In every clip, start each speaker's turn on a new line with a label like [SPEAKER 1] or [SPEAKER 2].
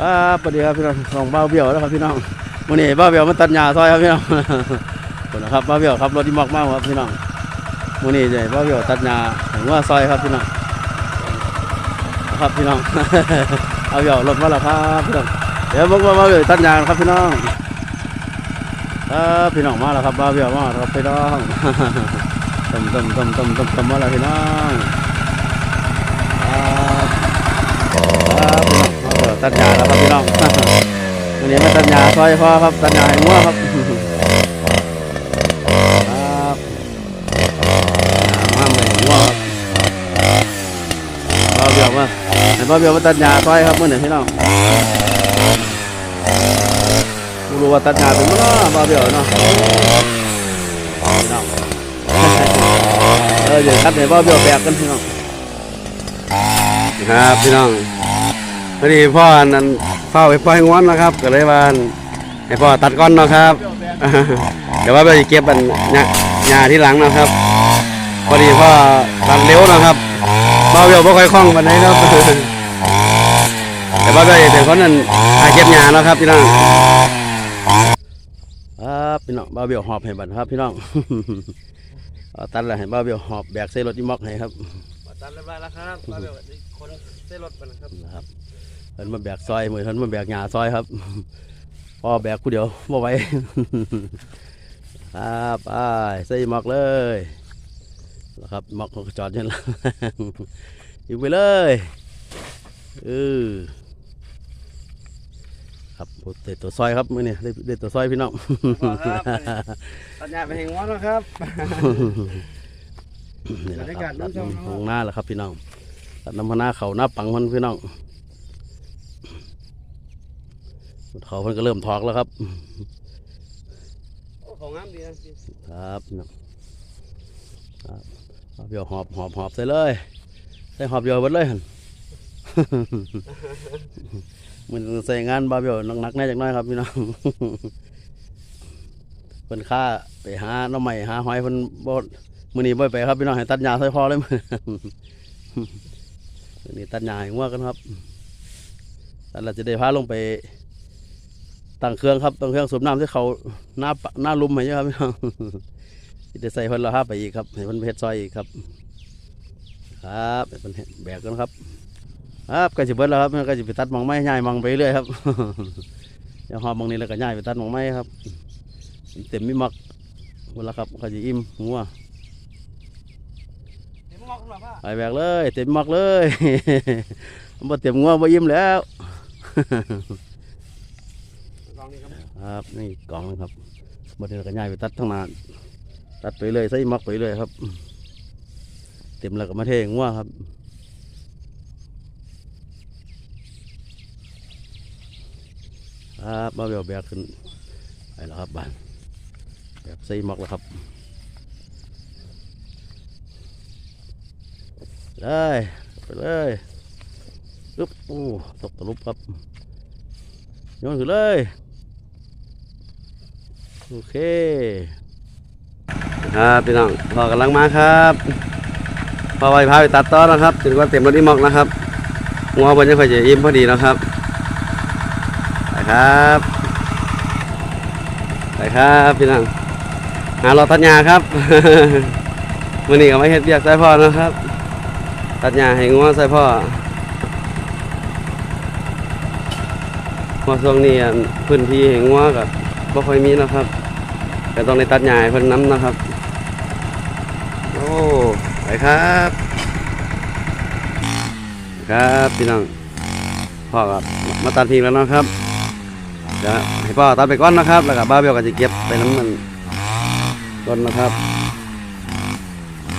[SPEAKER 1] ครับสวัสดีครับพี่น้องของบ้าเบี้ยวแล้วครับพี่น้องวันนี้บ้าเบี้ยวมาตัดหญ้าซอยครับพี่น้องคุณนะครับบ้าเบี้ยวครับรถที่มอกมากครับพี่น้องวันนี้จะบ้าเบี้ยวตัดหญ้าถึงว่าซอยครับพี่น้องครับพี่น้องเอาเบี้ยวรถมาแล้วครับพี่น้องเดี๋ยวบอกว่าบ้าเบี้ยวตัดหญ้าครับพี่น้องครับพี่น้องมาแล้วครับบ้าเบี้ยวมาแล้วครับพี่น้องต้มต้มต้มต้มต้มต้มมาแล้วพี่น้องครับครับพี่น้ ตัดหญ้าแล้วครับพี่น้องวันนี้มาตัดหญ้าซอยพ่อครับตัดหญ้าให้งัวครับครับมาใหม่วครับบ้าเบี้ยวมาให้บ้าเบี้ยวมาตัดหญ้าซอยครับเมื่อไหร่พี่น้องรู้ว่าตัดหญ้าเป็นมั้งเนาะบ้าเบี้ยวเนาะพี่น้องเออเดี๋ยวตับเดให้บ้าเบี้ยวแบกกันพี่น้องครับพี่น้อง พอดีพ่อนั้นเฝ้าไปปล่อยงวนนะครับ ก็เลยว่าให้พ่อตัดก้อนเนาะครับ เดี๋ยวว่าไปเก็บอันหญ้าหญ้าที่หลังนะครับ พอดีพ่อตัดเร็วนะครับเบาเบี้ยวบ่ค่อยคล่องปานใดครับแต่ว่าก็เป็นคนนั้นหาเก็บหญ้าเนาะครับพี่น้องครับพี่น้องเบาเบี้ยวหอบให้บัดครับพี่น้องเอาตัดแล้วให้เบาเบี้ยวหอบแบกใส่รถอีมอกให้ครับ
[SPEAKER 2] ตัดเรียบร้อยแล้วครับมาแบบคนเส้นรถมันนะครับ
[SPEAKER 1] นะครับเพิ่นมาแบกซอยมือเพิ่นมาแบกหญ้าซอยครับพอแบกผู้เดียวบ่ไหวครับไปใส่หมอกเลยแล้วครับหมอกเขาก็จอดอยู่แล้วอยู่ไปเลยเออครับโอ้ได้ตัวซอยครับมื้อนี้ได้ได้ตัวซอยพี่น้อง
[SPEAKER 2] ตัดหญ้าไปแห่งวัดแล้วครับ
[SPEAKER 1] นี่แหละ
[SPEAKER 2] บรร
[SPEAKER 1] ค
[SPEAKER 2] ยา
[SPEAKER 1] รั
[SPEAKER 2] กา
[SPEAKER 1] บ
[SPEAKER 2] ศน้ำ
[SPEAKER 1] ตัด
[SPEAKER 2] ชม
[SPEAKER 1] น้ำของหน้าแหละครับพี่น้องตัดน้ำพนาเขาหน้าปังมันพี่น้อง เขาเพิ่นก็เริ่มทอกแล้วครับ
[SPEAKER 2] โอ้ของงามดีนะครับ
[SPEAKER 1] พี่น้องครับเอาเดี๋ยวหอบหอบหอบใส่เลยใส่หอบเดียวเบิดเลยหั่นมันใส่งานบาเบียวหนักๆแน่จักหน้อยครับพี่น้องเพิ่นค่าไปหาหน้องใหม่หาหอยเพิ่นบ่มื้อนี้บ่ไปครับพี่น้องให้ตัดหญ้าใส่พอเลยมื้อมื้อนี้ตัดหญ้าให้งัวกันครับตัดแล้วจะได้พาลงไป ตั้งเครื่องครับตั้งเครื่องสูบน้ำที่เขาหน้าปะหน้าลุมให้เยอะครับพี่น้องสิได้ใส่เพิ่นและห้าไปอีกครับให้เพิ่นไปเฮ็ดซอยอีกครับ ครับให้เพิ่นเฮ็ดแบกกันครับ ครับก็สิเบิดแล้วครับก็สิไปตัดหมองไม้ย้ายหมองไปเรื่อยครับเดี๋ยวหอมหมองนี้แล้วก็ย้ายไปตัดหมองไม้ครับ เต็มมีมักหมดแล้วครับก็สิอิ่มงัว
[SPEAKER 2] เดี๋ยวมองคุณหรอพ่อ
[SPEAKER 1] ไปแบกเลย เต็มมักเลยบ่เต็มงัวบ่อิ่มแล้ว
[SPEAKER 2] ลองนี่ ครับ
[SPEAKER 1] นี่กล่องครับบ่ได้แล้วก็ย้ายไปตัดทั้งนาตัดไปเลยใส่มักไปเลยครับ เต็มแล้วก็มาเทงัวครับครับมาเบียวแบกขึ้นไปแล้วครับบ้านแบบใส่มอกแล้วครับเลยไปเลยอึ๊บโอ้ตกตะลุบครับโยนขึ้นเลย โอเคครับพี่น้องพอกำลังมาครับพอไปพาไปตัดต้อนะครับจนกว่าเต็มรถอีมอกนะครับงัวบนยังค่อยจะอิ่มพอดีนะครับไปครับไปครับพี่น้องหาเราตัดหญ้าครับมื่อนี้ก็มาเฮ็ดเบียกใส่พ่อนะครับ ตัดหญ้าให้งัวใส่พ่อเพอช่วงนี้พื้นที่ให้งัวกับ บ่ค่อยมีนะครับก็ต้องในตัดหญ้าให้เพิ่นน้ำนะครับ โอ้ไปครับ ครับพี่น้องพ่อครับมาตัดทิ้งแล้วเนาะครับเดี๋ยวให้พ่อตัดไปก่อนนะครับ แล้วก็บ้าเบี้ยวก็จะเก็บไปน้ำมันก่อนนะครับ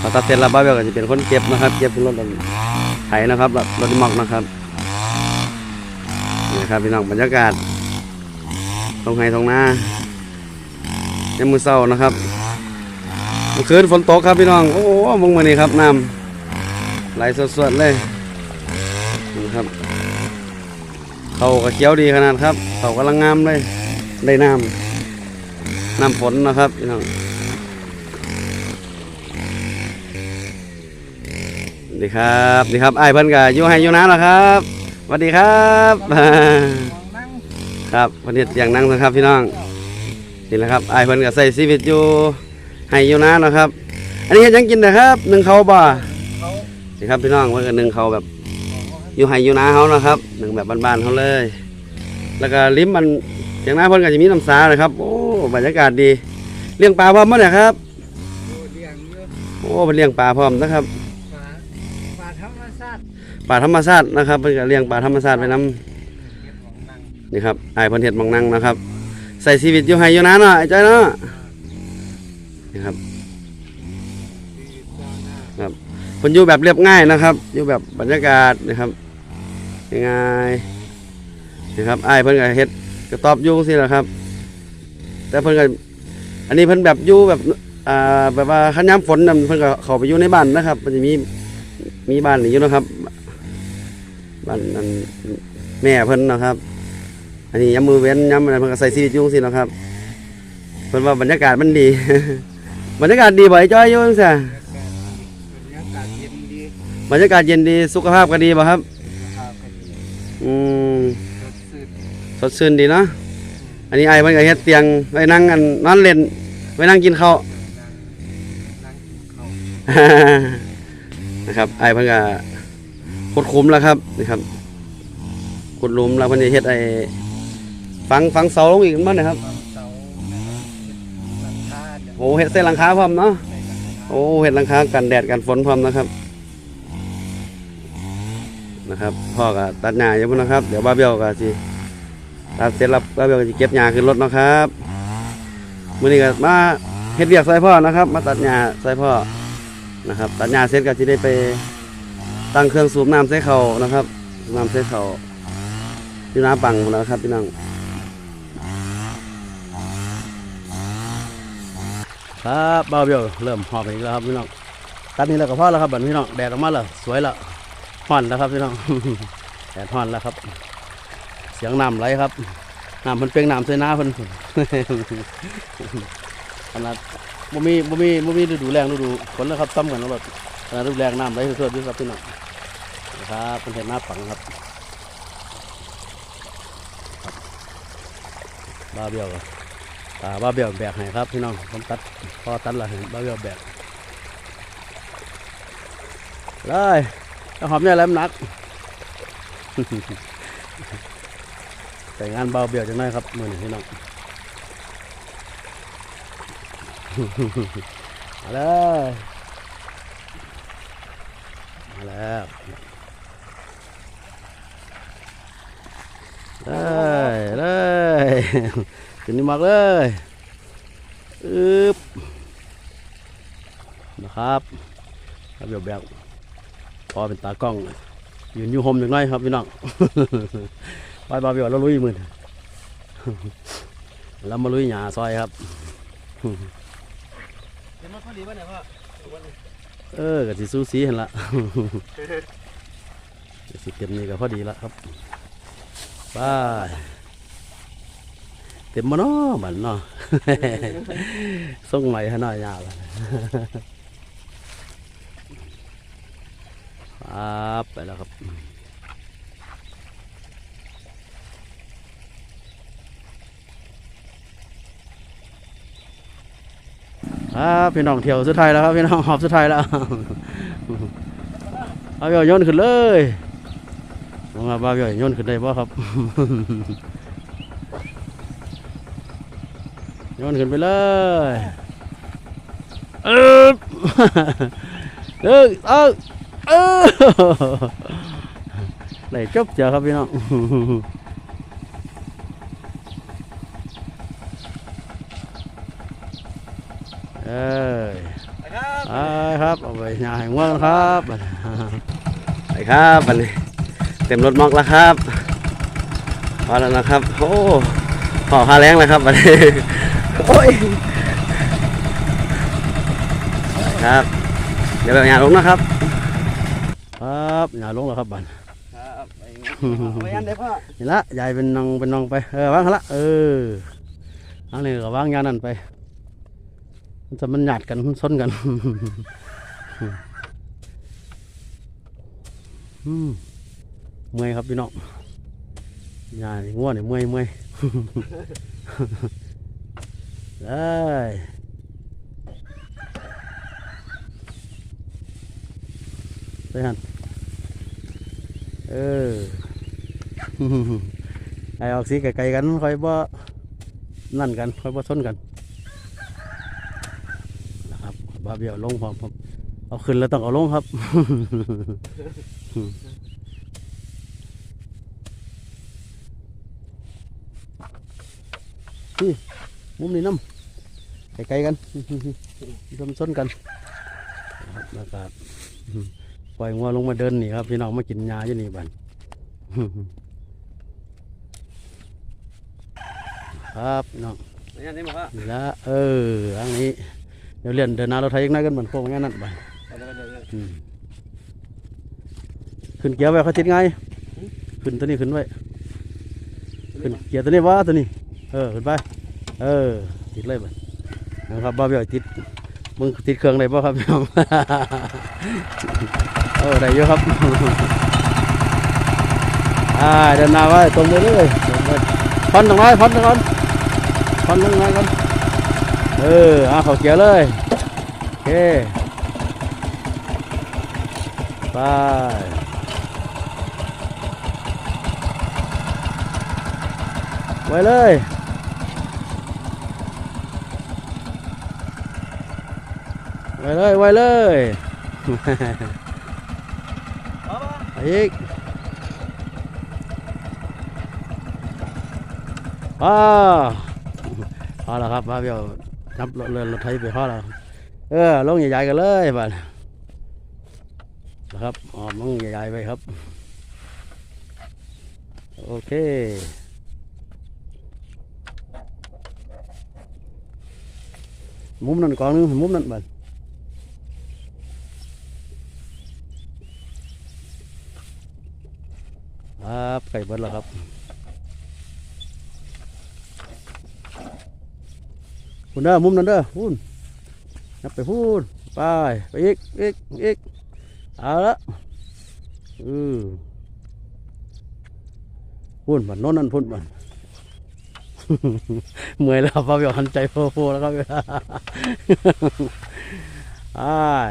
[SPEAKER 1] พอตัดเสร็จแล้วบ้าเบี้ยวก็จะเป็นคนเก็บนะครับ เก็บเป็นรถไถนะครับรถรถหมอกนะครับนี่ครับพี่น้องบรรยากาศ ตรงไห้ตรงหน้าในมือเศร้านะครับเมื่อคืนฝนตกครับพี่น้อง โอ้โหมองมานี่ครับน้ำไหลสดๆเลยนี่ครับเขาก็เขี้ยวดีขนาดครับเขากำลังงามเลยได้น้ำน้ำฝนนะครับพี่น้องดีครับดีครับไอ้เพิ่นก็อยู่ให้ยูนะแล้วครับสวัสดีครับ ครับวันนี้อย่างนั่งนะครับพี่น้องนี่แหละครับไอ้ายเพิ่นก็ใส่ชีวิตอยู่ให้อยู่นะเนาะครับ อันนี้เฮ็ดหยังกินนะครับหนึ่งเขาวบ่นี่ครับพี่น้องเพิ่นก็หนึ่งเขาวแบบ อยู่ให้อยู่นาเฮานะครับหนึ่งแบบบ้านๆเฮาเลย แล้วก็ลิ้มมันอย่างนั้นเพิ่นก็จะมีน้ำสานะครับโอ้บรรยากาศดีเลี้ยงปลาพร้อมมั้ยเนี่ยครับ
[SPEAKER 2] เลี้ยงเยอะ
[SPEAKER 1] โอ้เพิ่นเลี้ยงปลาพร้อมนะครับ
[SPEAKER 2] ปลาปลาธรรมชาติ
[SPEAKER 1] ปลาธรรมชาตินะครับเพิ่นก็เลี้ยงปลาธรรมชาติไปนํ
[SPEAKER 2] เก็บของ นี่
[SPEAKER 1] ครับไอ้พิ่นเฮ็ดมองนังนะครับ ใส่ชีวิตอยู่ให้อยู่นาเนาะไอ้จ้อยเนาะนี่ครับ
[SPEAKER 2] ดีจ้าหน้า
[SPEAKER 1] เพิ่นอยู่แบบเรียบง่ายนะครับ อยู่แบบบรรยากาศนะครับง่ายนะครับไอ้เพิ่นก็เฮ็ดกระตอบยู่สิแหละครับ แต่เพิ่นก็อันนี้เพิ่นแบบอยู่แบบอ่าแบบว่าคันยามฝนน่ะเพิ่นก็เข้าไปอยู่ในบ้านนะครับ มันจะมีมีบ้านนี่อยู่นะครับบ้านนั้นแม่เพิ่นนะครับ อันนี้ยามมือเว้นยามอะไรเพิ่นก็ใส่ชีวิตอยู่สิแหละครับเพิ่นว่าบรรยากาศมันดี บรรยากาศดีบ่ไอ้จ้อยอยู่จังซี่
[SPEAKER 2] บรรยากาศเย็นดี
[SPEAKER 1] บรรยากาศเย็นดีสุขภาพก็ดีป่ะครับ
[SPEAKER 2] ข้าวก็ดี
[SPEAKER 1] อืม
[SPEAKER 2] รสสืด
[SPEAKER 1] สดชื่นดีเนาะอันนี้ไอ้มันก็เฮ็ดเตียงไว้นั่งกันนอนเล่นไว้นั่งกินข้าว
[SPEAKER 2] นั่งนั่งกินข้าว
[SPEAKER 1] นะครับไอ้เพิ่นก็ขุดขุมแล้วครับนี่ครับขุดหลุมแล้วเพิ่นจะเฮ็ดไอ้ ฝังฝังเสาลงอีกมั้งนะครับ
[SPEAKER 2] วางเสาหลังคา
[SPEAKER 1] โอ้เฮ็ดใส่หลังคาพร้อมเนาะโอ้เฮ็ดหลังคากันแดดกันฝนพร้อมนะครับ นะครับพ่อก็ตัดหญ้าอยู่พุ่นนะครับ เดี๋ยวบ้าเบี้ยวก็สิตัดเสร็จแล้วบ้าเบี้ยวก็สิเก็บหญ้าขึ้นรถนาะครับมื้อนี้ก็มาเฮ็ดเวียกใส่พ่อนะครับ มาตัดหญ้าใส่พ่อนะครับ ตัดหญ้าเสร็จก็สิได้ไปตั้งเครื่องสูบน้ำใส่เขานะครับน้ำใส่เขาอยู่น้ำปังหมดแล้วครับพี่น้อง ครับบ้าเบี้ยวเริ่มหอบอีกแล้วครับพี่น้องตัดนี้แล้วก็พอแล้วครับบัดนี้พี่น้องแดดออกมาแล้วสวยแล้วฮ้อนแล้วครับพี่น้องแดดฮ้อนแล้วครับ เสียงน้ำไหลครับน้ำมันเปล่งน้ำใส่หน้าเพิ่นขนาดบ่มีบ่มีบ่มีฤดูแรงฤดูฝนแล้วครับซ้ำกันแล้วรถขนาดฤดูแรงน้ำไหลสดๆอยู่ครับพี่น้องนะครับเป็นเห็นหน้าปังครับบ้าเบี้ยวครับ บ้าเบี้ยวแบกให้ครับพี่น้องผมตัดพอตัดละให้บ้าเบี้ยวแบกเลยเอาหอมเนี่ยแหล้วหนักแต่งานเบาเบี้ยวจังไดครับมือนี้พี่น้องมาเลยมาแล้วเลยเลย ขึ้นนี่มากเลยอึ๊บนะครับครับเบี้ยวแบบพอเป็นตากล้องยืนอยู่โฮมอย่างน้อยครับพี่น้องไปบาเบี้ยวแล้วลุยมือนี้แล้วมาลุยหญ้าซอยครับ
[SPEAKER 2] เห็นมันพอดีป่ะเนี่ยพ่อ
[SPEAKER 1] เออก็สิสู้สีเห็นละก็สิเต็มนี่ก็พอดีละครับไป เต็มมาเนาะบันเนาะส่งใหม่ให้น่อยยาวเลยครับไปแล้วครับครับพี่น้องเที่ยวสุดท้ายแล้วครับพี่น้องหอบสุดท้ายแล้วเอาเยย่นขึ้นเลยลงมาบ้าเยย่นขึ้นได้บ่ครับ ย่ นขึ้นไปเลยเออเออเออเออได้จบเจอครับพี่น้องเอ้ย
[SPEAKER 2] นะครับ
[SPEAKER 1] ไปครับเอาไปยาให้ง่วงครับไปครับอันนี้เต็มรถมอกแล้วครับพอแล้วนะครับโอ้ขอค่าแรงแล้วครับอันนี้ โอ้ยไปครับ เดี๋ยวแบบยาลงนะครับ ครับยาลงแล้วครับบัน
[SPEAKER 2] ครับไปไปอันเด้อพ่อ
[SPEAKER 1] นี่ละยายเป็นน้องเป็นน้องไปเออวางหั่นละเอออันนี้ก็วางยานั่นไปมันจะมันหยาดกันมันซ้นกันอืมเมื่อยครับพี่น้องยานี่ง่วงนี่เมื่อยเมื่อย ได้ไปหันเออไอออกสีไกลๆกันค่อยบ่นั่นกันค่อยบ่ชนกันนะครับบาเบียวลงพร้อมเอาขึ้นแล้วต้องเอาลงครับนี่มุมนี้น้ำ ไกลๆกันชนชนกันนะครับแล้วก็ปล่อยงัวลงมาเดินนี่ครับพี่น้องมากินยาอยู่นี่บันครับพี่น้อง
[SPEAKER 2] นี่นี่บอกว่า
[SPEAKER 1] นี่ละเอออันนี้เดี๋ยวเรียนเดินหน้ารถไทยยังไงกันเหมือนพวกงั้นนั่นบัน
[SPEAKER 2] ไปเลยไปเลยไปเลย
[SPEAKER 1] อืมขึ้นเกียร์ไว้เขาติดไงขึ้นตัวนี้ขึ้นไว้ขึ้นเกียร์ตัวนี้วะตัวนี้ เออขึ้นไป เออติดเลยบัน นะครับบ้าเบี้ยติดมึงติดเครื่องได้ป่ะครับพี่น้องเออได้เยอะครับอ่าเดินหน้าไว้ตรงไปเลยพันตรงไหนพันตรงนั้นพันตรงไหนกันเออเอาเขาเกียร์เลยโอเคไปไว้เลย ไว้เลยไว้เลย
[SPEAKER 2] เอาปะ
[SPEAKER 1] ไปอีกอ้าพอแล้วครับมาเบี้ยวนับรถเรือนรถไถไปพอแล้วเออลงใหญ่ๆกันเลยบ้านนะครับอ๋อลงใหญ่ๆไปครับ โอเคมุมนั้นก่อนนึงมุมนั้นบ้าน ครับ ไก่เบิดแล้วครับคุณเด้อมุมนั้นเด้อพูนนับไปพูนไปไปอีกอีกอีกเอาละอือพูนบันโน้นนั่นพูนบันเมื่อยแล้วพ่อพี่หันใจโฟๆแล้วครับอ้าย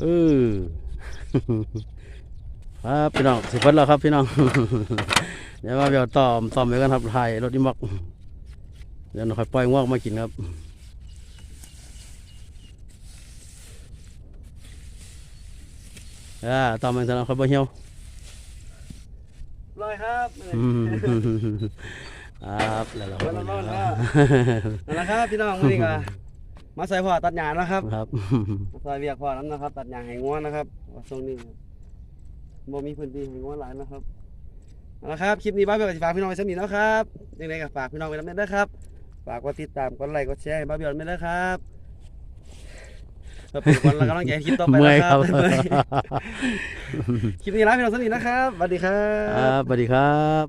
[SPEAKER 1] เออครับพี่น้องสิเพิ่นแล้วครับพี่น้องเดี๋ยวมาเดี๋ยวต่อมต่อมไปกันครับไทยรถอีมอกเดี๋ยวเราค่อยปล่อยงวกมากินครับอ่าต่อมไปสำหรับคนบ่เหี่ยว
[SPEAKER 2] ลอยครับ
[SPEAKER 1] อืมครับแล้วเราก็
[SPEAKER 2] ร้อนร้อน
[SPEAKER 1] ค
[SPEAKER 2] ค
[SPEAKER 1] รั
[SPEAKER 2] รั
[SPEAKER 1] บบ
[SPEAKER 2] นั่นแหละครับพี่น้องวันนี้ก็ มาใส่พ่อตัดหญ้านะครับ
[SPEAKER 1] ครับ
[SPEAKER 2] มาใส่เวียกพ่อนั้นนะครับ ตัดหญ้าให้งัวนะครับว่าทรงนี้บ่มีพื้นที่ให้งัวหลายนะครับเอาละครับคลิปนี้บ้าเบลกับฝากพี่น้องไว้สำนีนะครับยังไงก็ฝากพี่น้องไว้ทำได้นะครับฝากกดติดตามกดไลค์กดแชร์ให้บ้าเบลไม่ได้ครับเพื่อเป็นคนละกำลังใจให้คลิปต่อไป
[SPEAKER 1] เมื่อย
[SPEAKER 2] นะ
[SPEAKER 1] ค
[SPEAKER 2] ค
[SPEAKER 1] รั
[SPEAKER 2] รับบคลิปนี้ลาพี่น้องสำนีนะครับสวัสดีครั
[SPEAKER 1] ครับบสวัสดีครับ